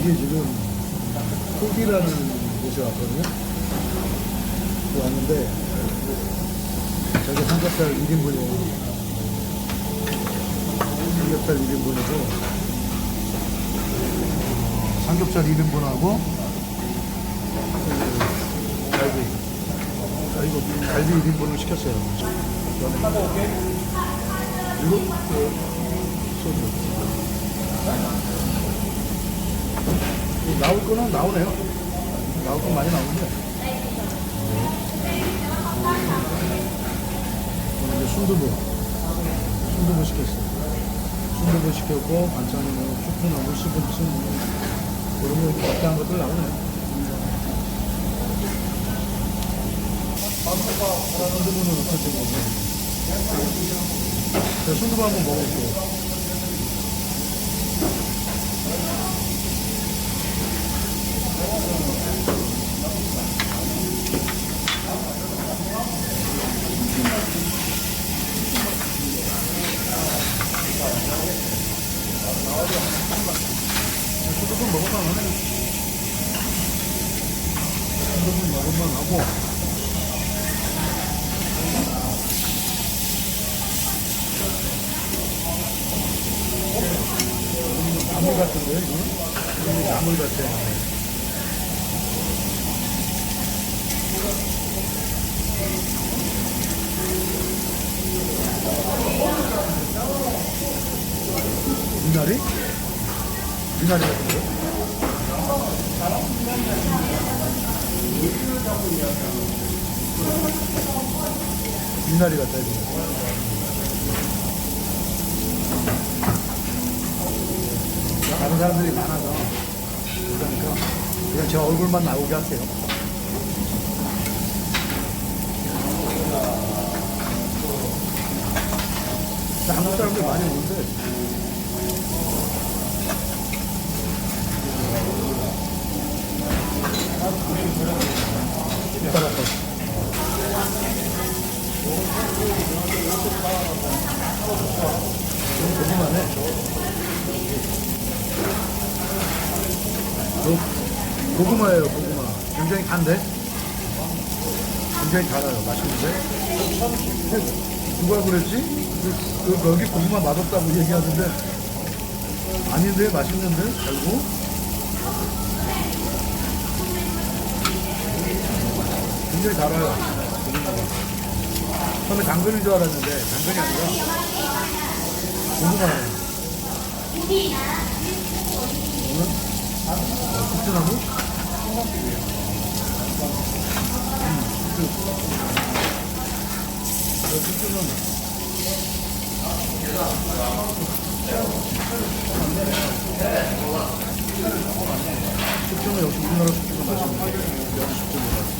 이게 지금 포기라는 곳에 왔거든요. 그 왔는데 저게 삼겹살 1인분이에요. 삼겹살 1인분이고 삼겹살 1인분하고 갈비 아, 이거 갈비 1인분을 시켰어요. 그다음에 그 소주. 나올 거는 나오네요. 나올 건 많이 나오는데. 이제 순두부. 순두부 시켰어요. 순두부 시켰고, 반찬은 뭐, 쭈꾸나무, 시금치, 뭐, 그런 거 이렇게 적당한 것들 나오네요. 순두부는 모르겠네. 제가 순두부 한번 먹어볼게요. 순두부 먹을만 하네. 순두부 먹을만 하고. 나물 같은데? 이거 나물 같아. 미나리? 미나리 같은데? 미나리 같아, 이거. 다른 사람들이 많아서 그러니까 그냥 제 얼굴만 나오게 하세요. 한국 사람들 많이 오는데 따라서 궁금하네. 고- 고구마예요, 고구마. 굉장히 단데? 굉장히 달아요. 맛있는데? 누가 그랬지? 그, 그, 여기 고구마 맛없다고 얘기하는데, 아닌데? 맛있는데? 달고? 굉장히 달아요. 처음에 당근인 줄 알았는데, 당근이 아니라, 고구마예요. 국수나무? 숙주는 역시 우리나라 숙주가 맛있는데 여기 숙주는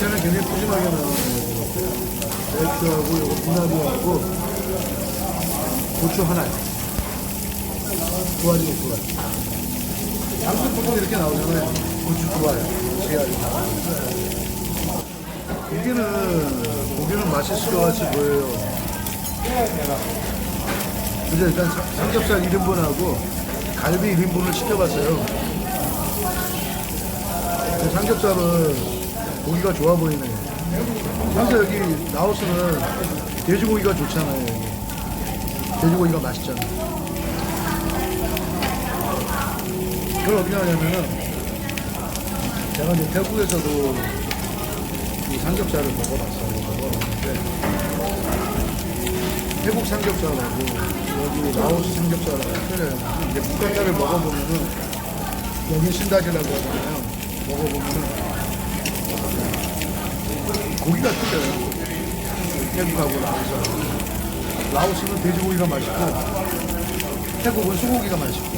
야채는 굉장히 푸짐하게 나오는 맥주하고 요거 분나무하고 고추 알이고 두 알. 양식 보통 이렇게 나오잖아요. 고추 두 알, 세 알. 고기는 고기는 맛있을 것 같이 보여요. 그래서 일단 사- 삼겹살 1인분하고 갈비 1인분을 시켜봤어요. 삼겹살은 고기가 좋아 보이네. 항상 여기 라오스는 돼지고기가 좋잖아요. 여기. 돼지고기가 맛있잖아. 그걸 어떻게 하냐면은 제가 이제 태국에서도 이 삼겹살을 먹어봤어요. 먹어봤는데 태국 삼겹살하고 여기 라오스 삼겹살하고 틀려요. 이제 북한자를 먹어보면은 여기 신다지라고 하잖아요. 먹어보면은 고기가 틀려요. 태국하고 라오스하고. 라오스는 돼지고기가 맛있고 태국은 소고기가 맛있고.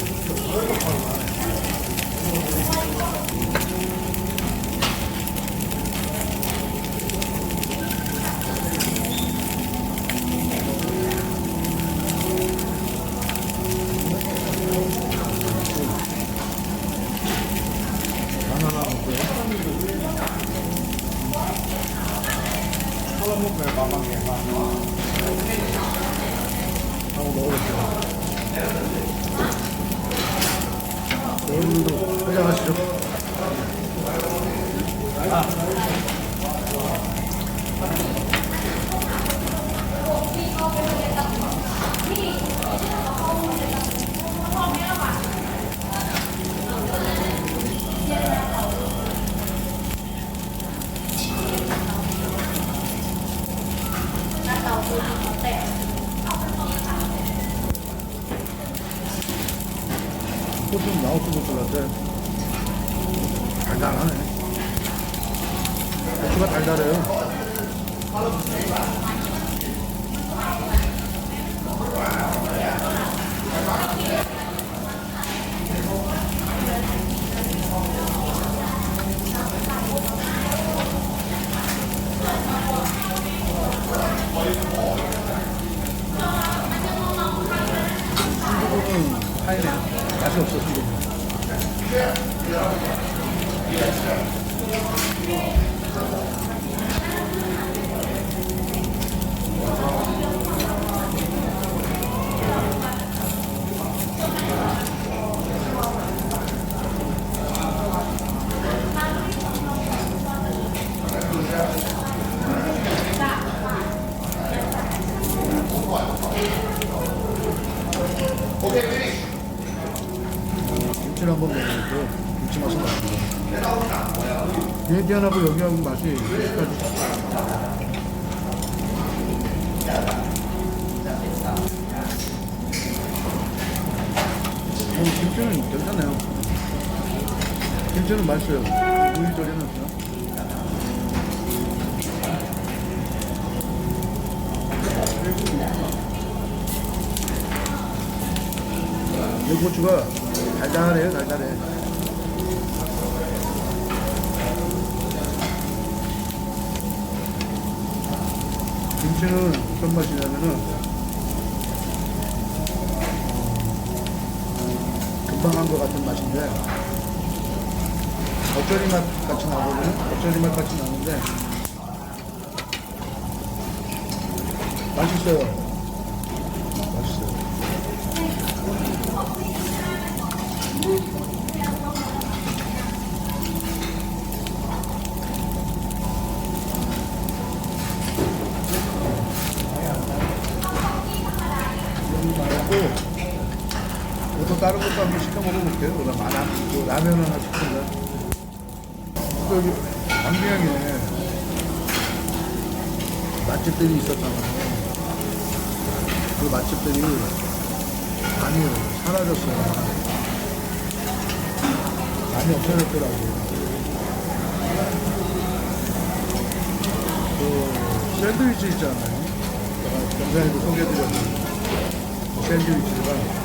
바나나 먹고요. 하고 먹어볼게요. 여러분들도 포장하시죠. 꽃은 달달하네. 고추가 달달해요. 하얘네. 맛이 없어, 순두 부. 김 치를 한번 먹어볼게요. 김치 맛이 나는데. 얘기하고 여기하고 맛이. 어, 김치는 괜찮네요. 김치는 맛있어요. 우유 이 고추가 달달해요, 달달해. 김치는 어떤 맛이냐면은 어, 금방 한 것 같은 맛인데 겉절이 맛 같이 나거든요. 겉절이 맛 같이 나는데 맛있어요. 맛있어요. 말고 이것도 다른 것도 한번 시켜 먹어볼게요. 그럼 라, 그 라면 하나 시킨다. 또 여기 강비양에 맛집들이 있었잖아요. 그 맛집들이 많이 사라졌어요. 많이 없어졌더라고요. 그 샌드위치 있잖아요. 제가 영상에도 소개해드렸는데 샌드위치가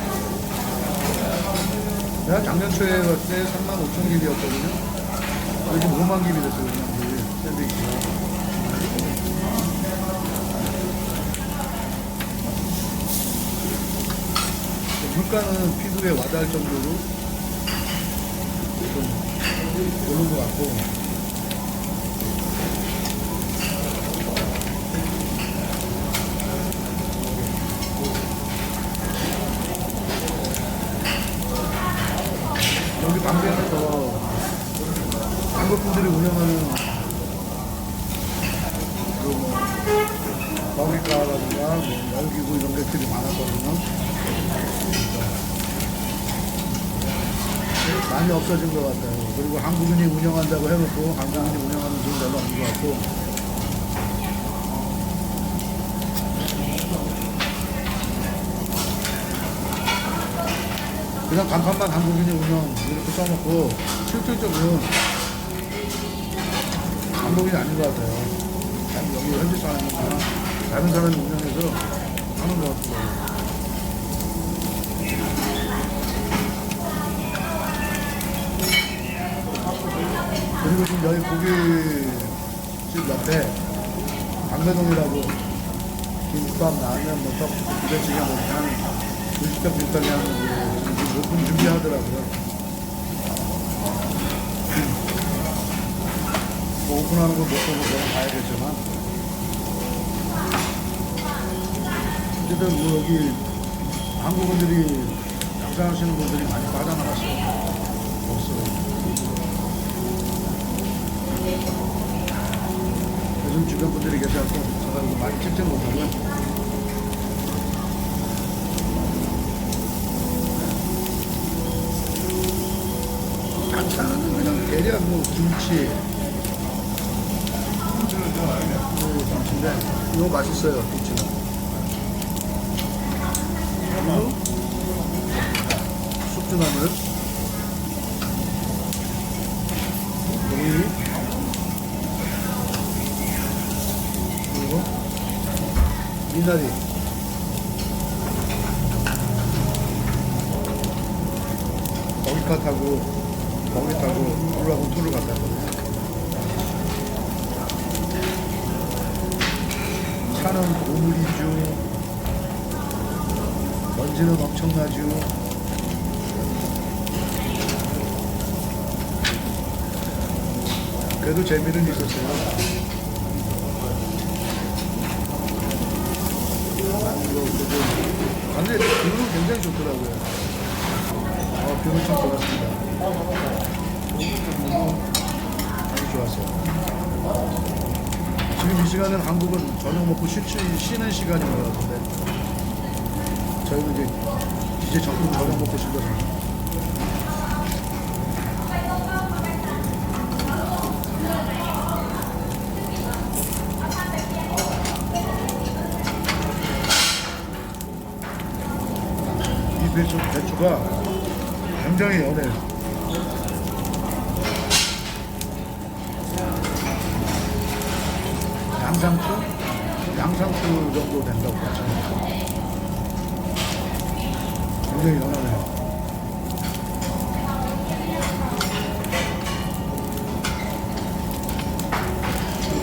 내가 작년 초에 갔을 때 3만 5천 길이었거든요. 요즘 5만 길이 됐어요. 그냥 이 샌드위치가. 물가는 피부에 와닿을 정도로 좀 오는 것 같고 방배에서 한국 분들이 운영하는 그뭐 먹이가라든가 뭐 열기구 이런 것들이 많았거든요. 많이 없어진 것 같아요. 그리고 한국인이 운영한다고 해놓고 한국인이 운영하는 데는 별로 없는 것 같고 그냥 간판만 한국인이 운영 이렇게 써놓고 실질적으로 한국인이 아닌 것 같아요. 아니, 여기 현지 사람이나 다른 사람이 운영해서 하는 것 같아요. 그리고 지금 여기 고깃집 옆에 강배동이라고 김밥, 라면, 뭐 떡, 부대찌개 뭐 하는 일식당 비슷하게 하는 그 오픈 준비하더라고요. 뭐 오픈하는 걸못 보고 그냥 가야겠지만 어쨌든 뭐 여기 한국인들이 장사하시는 분들이 많이 빠져나갔어요. 벌써. 요즘 주변 분들이 계셔서 제가 이거 많이 찍지 못하고요. 대략 뭐 김치, 뭐 김치인데 이거 맛있어요 김치는. 그리고 숙주나물, 오이, 그리고 미나리. 거기카타고 툴을 갖다 줬네 차는 고물이죠 먼지는 엄청나죠 그래도 재미는 있었어요 아, 근데 뷰는 굉장히 좋더라고요. 어, 뷰는 참 좋았습니다. 아주 좋았어요. 지금 이 시간은 한국은 저녁 먹고 쉬치, 쉬는 시간인 것 같은데 저희는 이제 이제 전부 저녁 먹고 쉬거든요. 이 배추, 배추가 굉장히 연해요. 굉장히 연하네요.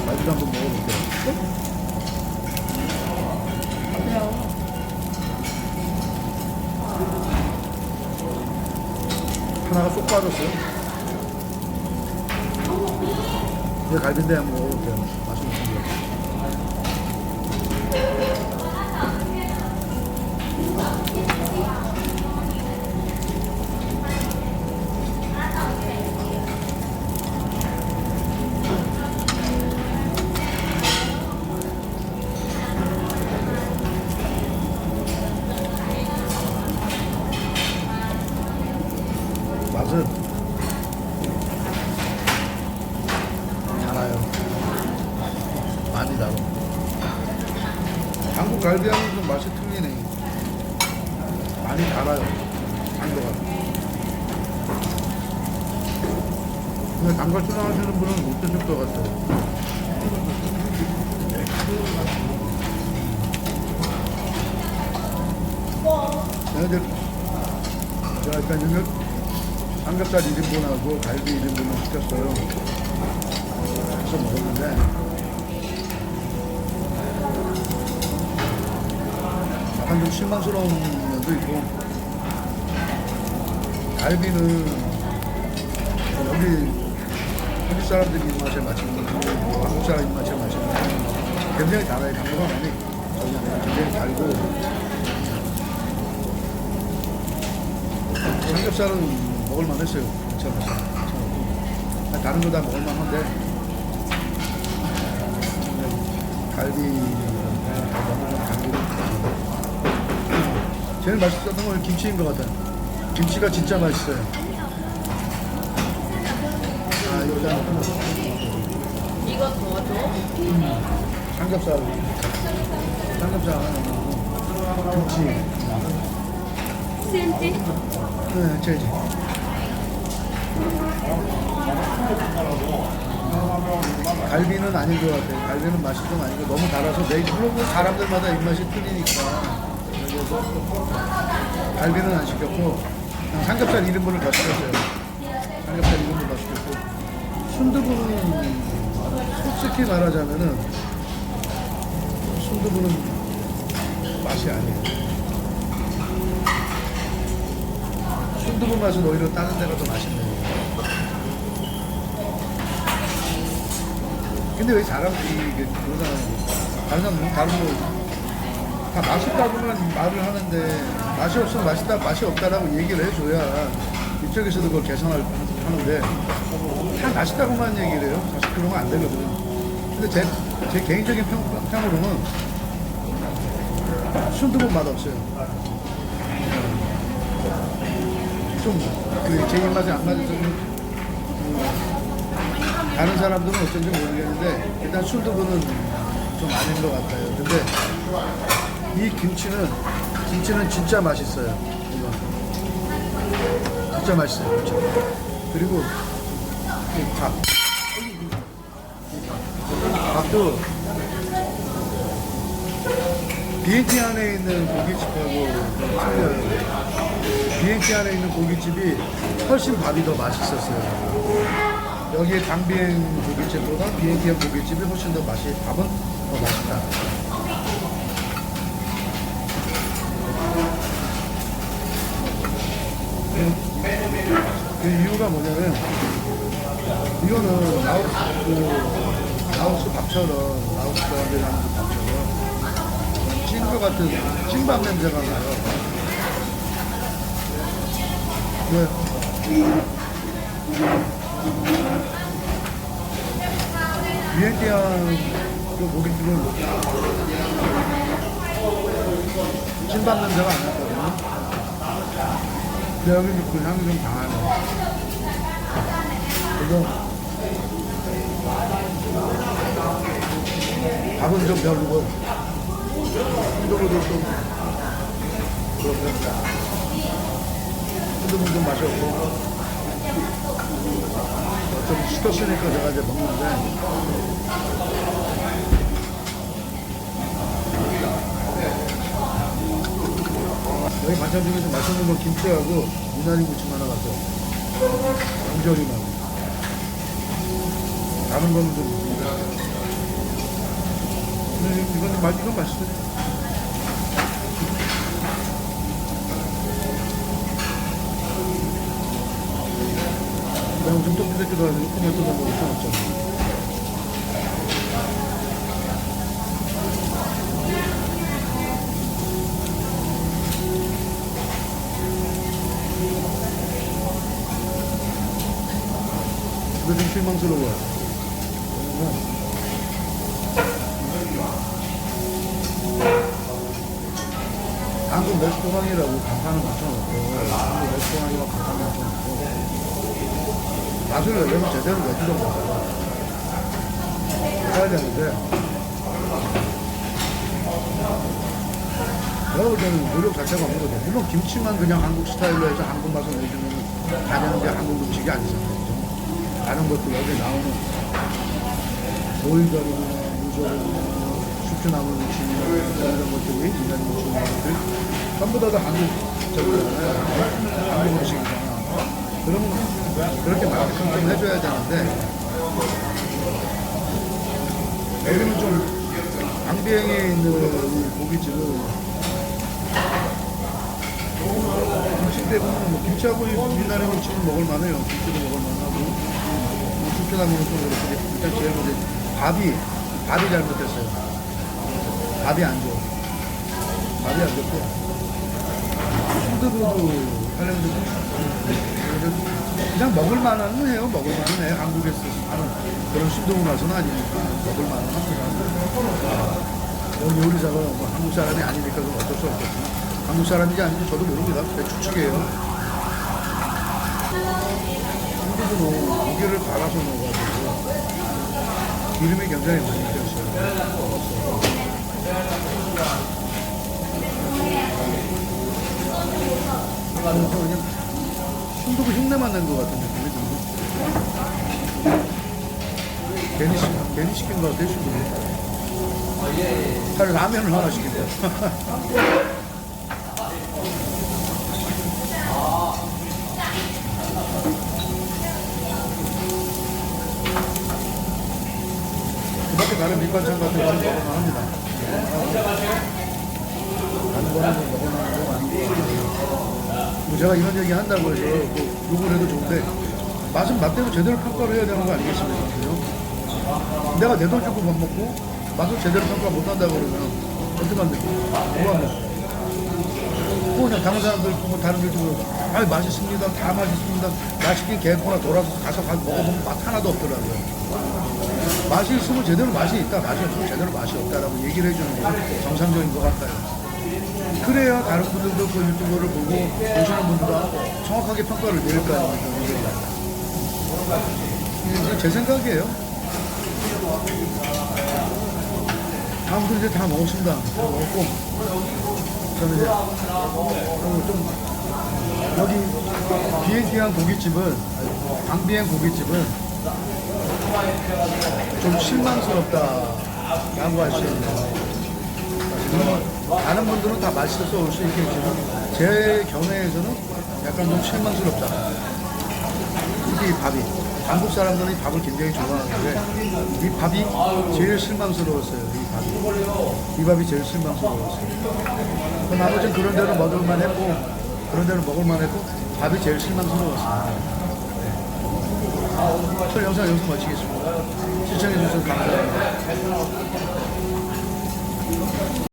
말도 한번 먹어볼게요. 하나가 쏙 빠졌어요. 이제 갈비인데 한 한국 갈비하고는 좀 맛이 틀리네. 많이 달아요. 단도가. 근데 단걸 싫어하시는 분은 못 드실 것 같아요. 얘네들 제가 일단 이거 삼겹살 1인분하고 갈비 1인분을 시켰어요. 그래서 먹었는데 약간 좀 실망스러운 면도 있고 갈비는 여기 한국 사람들이 입맛에 맞추는 거고 한국 사람 입맛에 맞추는 거 굉장히 달아요. 강도가 많이 굉장히 달고 삼겹살은 먹을만 했어요. 괜찮았어요. 다른 거 다 먹을만 한데, 갈비, 갈비를. 제일 맛있었던 건 김치인 것 같아요. 김치가 진짜 맛있어요. 아, 일단 이거 더 줘? 삼겹살. 삼겹살 하나 넣고, 김치. 센지? 네, 제지. 갈비는 아닌 것 같아요. 갈비는 맛이 좀 아니고 너무 달아서 내 물론 뭐 사람들마다 입맛이 틀리니까 그래서 갈비는 안 시켰고 삼겹살 1인분을 더 시켰어요. 삼겹살 1인분 더 시켰고 순두부는 솔직히 말하자면은 순두부는 맛이 아니에요. 순두부 맛은 오히려 다른 데가 더 맛있네요. 근데 왜 사람들이 이게 그러잖아요. 다른 사람들은 다른 거 다 맛있다고만 말을 하는데 맛이 없으면 맛있다, 맛이 없다라고 얘기를 해줘야 이쪽에서도 그걸 개선할 하는데 다 맛있다고만 얘기를 해요. 사실 그러면 안 되거든. 근데 제, 제 개인적인 평, 평으로는 순두부 맛 없어요. 좀그제 입맛에 안 맞아서 좀 다른 사람들은 어쩐지 모르겠는데 일단 순두부는 좀 아닌 것 같아요. 근데 이 김치는 김치는 진짜 맛있어요. 이거 진짜 맛있어요. 진짜. 그리고 이 밥. 밥도 비엔티 안에 있는 고깃집하고 좀 틀려요. 비엔티 안에 있는 고깃집이 훨씬 밥이 더 맛있었어요. 여기에 당비행 고깃집보다 비행기행 고깃집이 훨씬 더 맛이 밥은 더 맛있다. 그, 그 이유가 뭐냐면 이거는 라오스 그 라오스 밥처럼 라오스 사람들이라는 그 밥처럼 찐거 같은 찐밥 냄새가 나요. 네. 비엔티안 그 고깃집은 찐밥 냄새가 안 났거든요. 근데 여기는 그 향이 좀 강하네. 그래서 밥은 좀 별로고 순두부도 좀 그렇고 순두부는 좀 맛이 없고 좀 시켰으니까 제가 이제 먹는데 여기 반찬 중에서 맛있는 건 김치하고 미나리 무침 하나 갔어요. 양절이만 다른 거는 좀 근데 이건 맛 이건 맛있어요. 그냥 좀 좁히기도 하고 먹고 있잖아 이거 좀 실망스 러워요. 왜냐면 한국 레스토랑이라고 간판을 맞춰놓고 한국 레스토랑이라고 간판을 맞춰놓고 맛을 내려면 제대로 내주던 거예요. 해야 되는데 내가 볼 때는 노력 자체가 없는 거죠. 물론 김치만 그냥 한국 스타일로 해서 한국 맛을 내주면 다 되는 게 한국 음식이 아니잖아요. 다른 것도 여기 나오는 오일가루나 무조리나 숙주나물 무침이나 이런 것들이 인간 무침 것들이 전부 다, 다 한국 저거잖아요. 한국 음식이잖아. 그러면 그렇게 마케팅 좀 해줘야 되는데 여기는 좀 강비행에 있는 이 고깃집은 김치 때문에 뭐 김치하고 미나리 무침은 먹을 만해요. 김치도 먹을 만하고 뭐 숙주나물은 좀 그렇고 일단 제일 먼저 밥이 밥이 잘못됐어요. 밥이 안 좋아. 밥이 안 좋고 순두부도 하려는데 그냥 먹을 만은 해요. 먹을 만은 해요. 한국에서 하는 그런 맛은 아니니까 먹을 만은 합니다. 요리사가 뭐 한국 사람이 아니니까 좀 어쩔 수 없겠지만 한국 사람인지 아닌지 저도 모릅니다. 제 추측이에요. 순두부는 고기를 갈아서 넣어가지고 기름이 굉장히 많이 들었어요. 그래서 그냥 순두부 흉내만 낸 것 같은 느낌이 들고. 괜히, 시, 괜히 시킨 것 같아요 순두부. 차라리 라면을 하나 시킨다 그 밑반찬 같은 거는 먹을만 합니다 다른 거는 뭐 먹을만 하고 뭐 제가 이런 얘기 한다고 해서 뭐 욕을 해도 좋은데 맛은 맛대로 제대로 평가를 해야 되는 거 아니겠습니까? 그죠? 내가 내 돈 주고 밥 먹고 맛을 제대로 평가 못 한다고 그러면 어떡한데? 뭐가 뭐? 뭐 그냥 다른 사람들 뭐 다른 데도 아 맛있습니다 다 맛있습니다 맛있긴 개코나 돌아서 가서 가서 먹어보면 맛 하나도 없더라고요 맛이 있으면 제대로 맛이 있다. 맛이 없으면 제대로 맛이 없다라고 얘기를 해주는 게 정상적인 것 같아요. 그래야 다른 분들도 그 유튜브를 보고 보시는 분들도 정확하게 평가를 내릴 거 아닙니까? 이게 제 생각이에요. 아무튼 이제 다 먹었습니다. 다 먹었고 저는 이제 어, 좀 여기 비행기한 고깃집은 방비행 고깃집은 좀 실망스럽다 라고 할 수 있네요. 다른 분들은 다 맛있어서 올 수 있겠지만 제 견해에서는 약간 좀 실망스럽다. 특히 이 밥이 한국 사람들은 이 밥을 굉장히 좋아하는데 이 밥이 제일 실망스러웠어요. 이 밥이 이 밥이 제일 실망스러웠어요. 그 나머지는 그런 데는 먹을만 했고 그런 데는 먹을만 했고 밥이 제일 실망스러웠어요. 저 영상 여기서 마치겠습니다. 시청해주셔서 감사합니다.